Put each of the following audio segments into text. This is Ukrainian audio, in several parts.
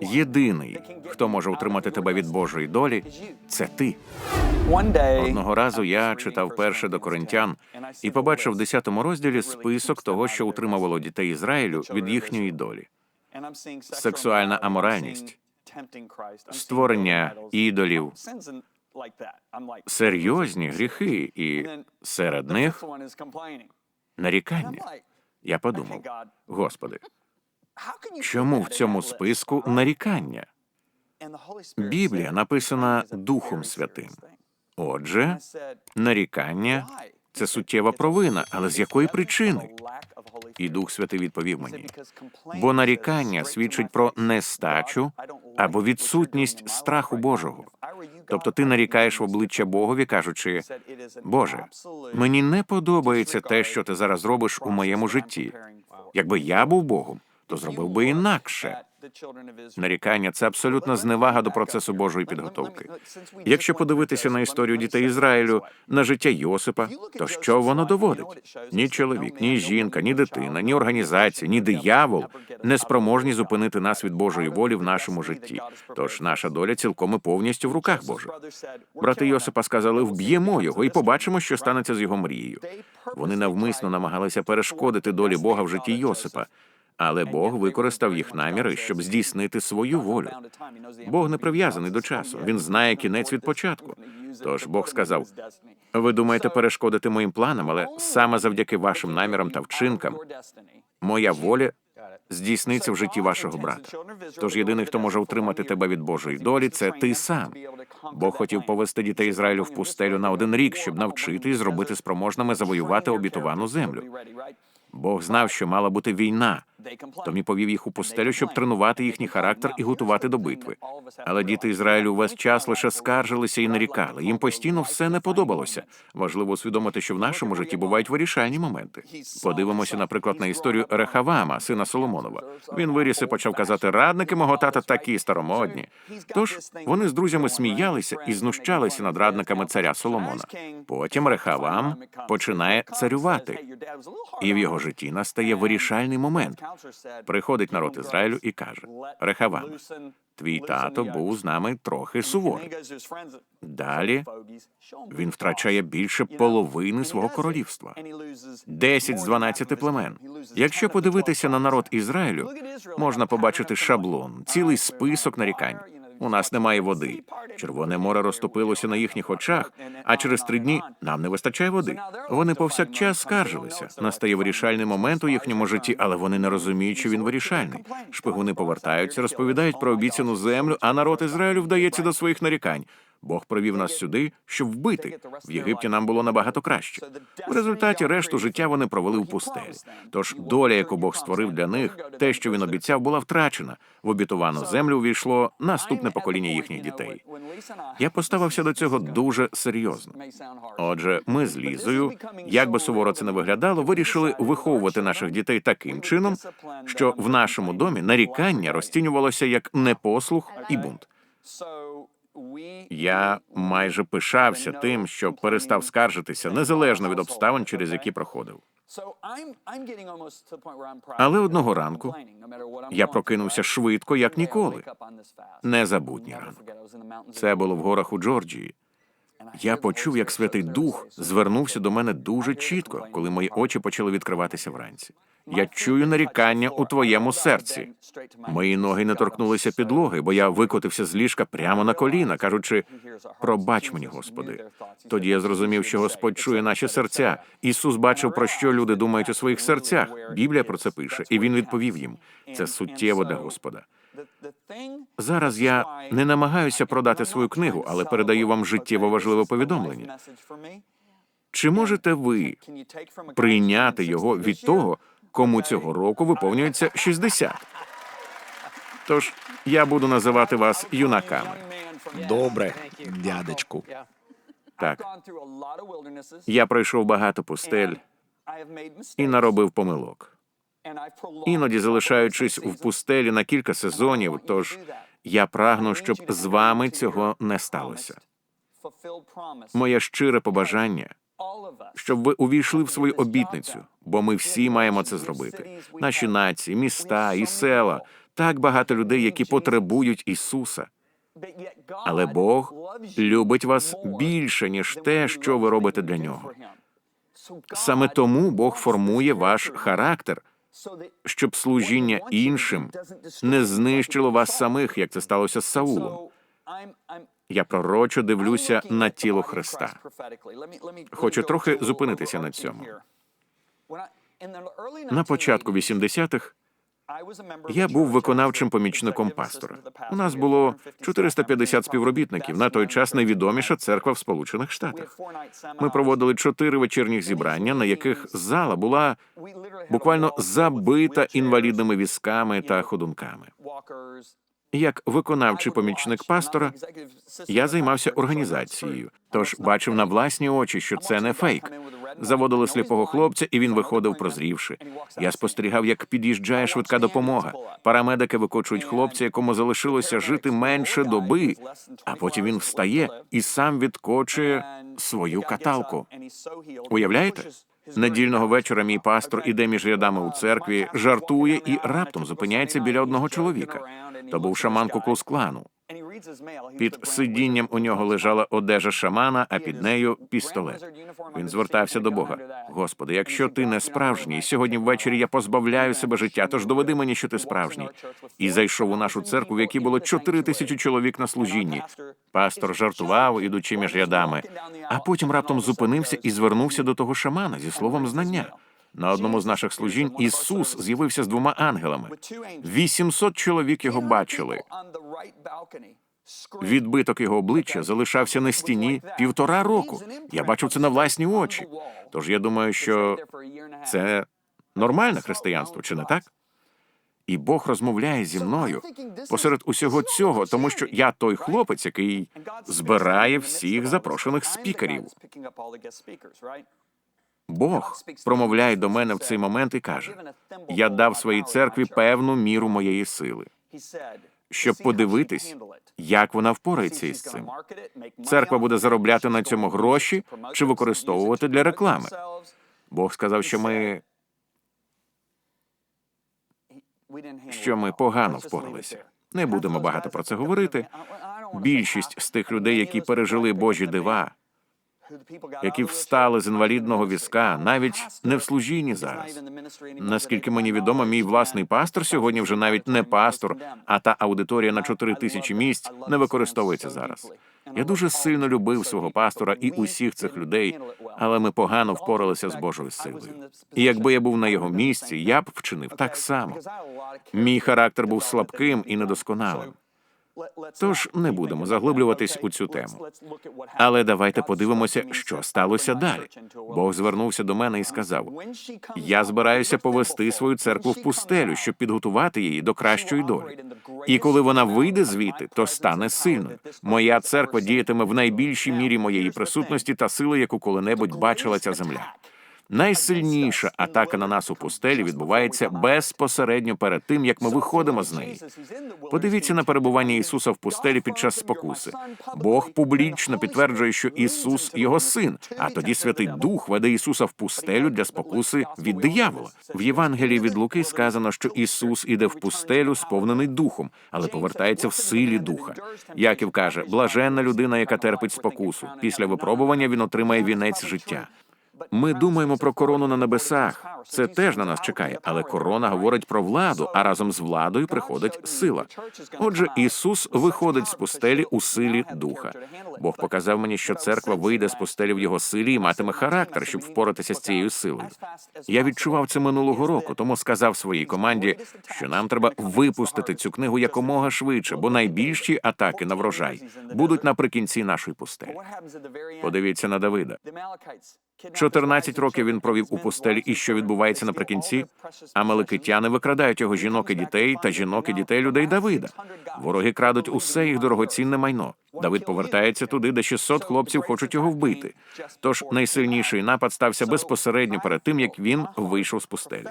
Єдиний, хто може утримати тебе від Божої долі, це ти. Одного разу я читав перше до коринтян і побачив в 10 розділі список того, що утримувало дітей Ізраїлю від їхньої долі. сексуальна аморальність, створення ідолів, серйозні серйозні гріхи, і серед них нарікання. Я подумав, Господи, чому в цьому списку нарікання? Біблія написана Духом Святим. Отже, нарікання це суттєва провина, але з якої причини? І Дух Святий відповів мені. Бо нарікання свідчить про нестачу або відсутність страху Божого. Тобто ти нарікаєш в обличчя Богові, кажучи, Боже, мені не подобається те, що ти зараз робиш у моєму житті. Якби я був Богом, то зробив би інакше. Нарікання це абсолютна зневага до процесу Божої підготовки. Якщо подивитися на історію дітей Ізраїлю, на життя Йосипа, то що воно доводить? Ні чоловік, ні жінка, ні дитина, ні організація, ні диявол не спроможні зупинити нас від Божої волі в нашому житті. Тож наша доля цілком і повністю в руках Божих. Брати Йосипа сказали: вб'ємо його і побачимо, що станеться з його мрією. Вони навмисно намагалися перешкодити долі Бога в житті Йосипа. Але Бог використав їх наміри, щоб здійснити свою волю. Бог не прив'язаний до часу. Він знає кінець від початку. Тож Бог сказав: ви думаєте перешкодити моїм планам, але саме завдяки вашим намірам та вчинкам моя воля здійсниться в житті вашого брата. Тож єдиний, хто може утримати тебе від Божої долі, це ти сам. Бог хотів повести дітей Ізраїлю в пустелю на один рік, щоб навчити і зробити спроможними завоювати обітовану землю. Бог знав, що мала бути війна, тому повів їх у пустелю, щоб тренувати їхній характер і готувати до битви. Але діти Ізраїлю весь час лише скаржилися і нарікали. Їм постійно все не подобалося. Важливо усвідомити, що в нашому житті бувають вирішальні моменти. Подивимося, наприклад, на історію Рехавама, сина Соломонова. Він виріс і почав казати: радники мого тата такі старомодні. Тож вони з друзями сміялися і знущалися над радниками царя Соломона. Потім Рехавам починає царювати, і в його житті настає вирішальний момент. Приходить народ Ізраїлю і каже: Рехавам, твій тато був з нами трохи суворий. Далі він втрачає більше половини свого королівства. 10 з 12 племен. Якщо подивитися на народ Ізраїлю, можна побачити шаблон, цілий список нарікань. У нас немає води. Червоне море розтопилося на їхніх очах, а через три дні нам не вистачає води. Вони повсякчас скаржилися. Настає вирішальний момент у їхньому житті, але вони не розуміють, що він вирішальний. Шпигуни повертаються, розповідають про обіцяну землю, а народ Ізраїлю вдається до своїх нарікань. Бог привів нас сюди, щоб вбити. В Єгипті нам було набагато краще. В результаті решту життя вони провели в пустелі. Тож доля, яку Бог створив для них, те, що він обіцяв, була втрачена. В обітовану землю увійшло наступне покоління їхніх дітей. Я поставився до цього дуже серйозно. Отже, ми з Лізою, як би суворо це не виглядало, вирішили виховувати наших дітей таким чином, що в нашому домі нарікання розцінювалося як непослух і бунт. Я майже пишався тим, що перестав скаржитися незалежно від обставин, через які проходив. Але одного ранку Я прокинувся швидко, як ніколи. Незабутній ранок. Це було в горах у Джорджії. Я почув, як Святий Дух звернувся до мене дуже чітко, коли мої очі почали відкриватися вранці. Я чую нарікання у твоєму серці. Мої ноги не торкнулися підлоги, бо я викотився з ліжка прямо на коліна, кажучи: пробач мені, Господи. Тоді я зрозумів, що Господь чує наші серця. Ісус бачив, про що люди думають у своїх серцях. Біблія про це пише, і він відповів їм: це суттєво для Господа. Зараз я не намагаюся продати свою книгу, але передаю вам життєво важливе повідомлення. Чи можете ви прийняти його від того, кому цього року виповнюється 60? Тож я буду називати вас юнаками. Добре, дядечку. Так, я пройшов багато пустель і наробив помилок. Іноді залишаючись в пустелі на кілька сезонів, тож я прагну, щоб з вами цього не сталося. Моє щире побажання, щоб ви увійшли в свою обітницю, бо ми всі маємо це зробити. Наші нації, міста і села так багато людей, які потребують Ісуса. Але Бог любить вас більше, ніж те, що ви робите для нього. Саме тому Бог формує ваш характер, щоб служіння іншим не знищило вас самих, як це сталося з Саулом. Я пророчо дивлюся на тіло Христа. Хочу трохи зупинитися на цьому. На початку 80-х я був виконавчим помічником пастора. У нас було 450 співробітників. На той час найвідоміша церква в Сполучених Штатах. Ми проводили чотири вечірніх зібрання, на яких зала була буквально забита інвалідними візками та ходунками. Як виконавчий помічник пастора, я займався організацією, тож бачив на власні очі, що це не фейк. Заводили сліпого хлопця, і він виходив прозрівши. Я спостерігав, як під'їжджає швидка допомога. Парамедики викочують хлопця, якому залишилося жити менше доби, а потім він встає і сам відкочує свою каталку. Уявляєте? Недільного вечора мій пастор іде між рядами у церкві, жартує і раптом зупиняється біля одного чоловіка. То був шаман Куклус клану. Під сидінням у нього лежала одежа шамана, а під нею пістолет. Він звертався до Бога. Господи, якщо ти не справжній, сьогодні ввечері я позбавляю себе життя, тож доведи мені, що ти справжній. І зайшов у нашу церкву, в якій було чотири тисячі чоловік на служінні. Пастор жартував, ідучи між рядами, а потім раптом зупинився і звернувся до того шамана зі словом знання. На одному з наших служінь Ісус з'явився з двома ангелами. 800 чоловік його бачили. Відбиток його обличчя залишався на стіні півтора року. Я бачив це на власні очі. Тож я думаю, що це нормальне християнство, чи не так? І Бог розмовляє зі мною посеред усього цього, тому що я той хлопець, який збирає всіх запрошених спікерів. Бог промовляє до мене в цей момент і каже: Я дав своїй церкві певну міру моєї сили, щоб подивитись, як вона впорається із цим. Церква буде заробляти на цьому гроші чи використовувати для реклами. Бог сказав, що ми, що ми погано впоралися. Не будемо багато про це говорити. Більшість з тих людей, які пережили Божі дива, які встали з інвалідного візка, навіть не в служінні зараз. Наскільки мені відомо, мій власний пастор сьогодні вже навіть не пастор, а та аудиторія на 4 тисячі місць не використовується зараз. Я дуже сильно любив свого пастора і усіх цих людей, але ми погано впоралися з Божою силою. І якби я був на його місці, я б вчинив так само. Мій характер був слабким і недосконалим. Тож не будемо заглиблюватись у цю тему. Але давайте подивимося, що сталося далі. Бог звернувся до мене і сказав: Я збираюся повести свою церкву в пустелю, щоб підготувати її до кращої долі. І коли вона вийде звідти, то стане сильною. Моя церква діятиме в найбільшій мірі моєї присутності та сили, яку коли-небудь бачила ця земля. Найсильніша атака на нас у пустелі відбувається безпосередньо перед тим, як ми виходимо з неї. Подивіться на перебування Ісуса в пустелі під час спокуси. Бог публічно підтверджує, що Ісус його син, а тоді Святий Дух веде Ісуса в пустелю для спокуси від диявола. В Євангелії від Луки сказано, що Ісус іде в пустелю, сповнений духом, але повертається в силі духа. Яків каже: блаженна людина, яка терпить спокусу. Після випробування він отримає вінець життя. Ми думаємо про корону на небесах. Це теж на нас чекає, але корона говорить про владу, а разом з владою приходить сила. Отже, Ісус виходить з пустелі у силі духа. Бог показав мені, що церква вийде з пустелі в його силі і матиме характер, щоб впоратися з цією силою. Я відчував це минулого року, тому сказав своїй команді, що нам треба випустити цю книгу якомога швидше, бо найбільші атаки на врожай будуть наприкінці нашої пустелі. Подивіться на Давида. 14 років він провів у пустелі, і що відбувається наприкінці? Амаликитяни викрадають його жінок і дітей та жінок і дітей людей Давида. Вороги крадуть усе їх дорогоцінне майно. Давид повертається туди, де 600 хлопців хочуть його вбити. Тож найсильніший напад стався безпосередньо перед тим, як він вийшов з пустелі.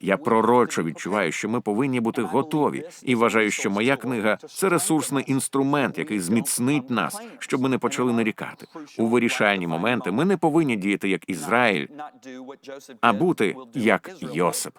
Я пророчо відчуваю, що ми повинні бути готові, і вважаю, що моя книга це ресурсний інструмент, який зміцнить нас, щоб ми не почали нарікати. У вирішальні моменти ми не повинні діяти як Ізраїль, а бути як Йосип.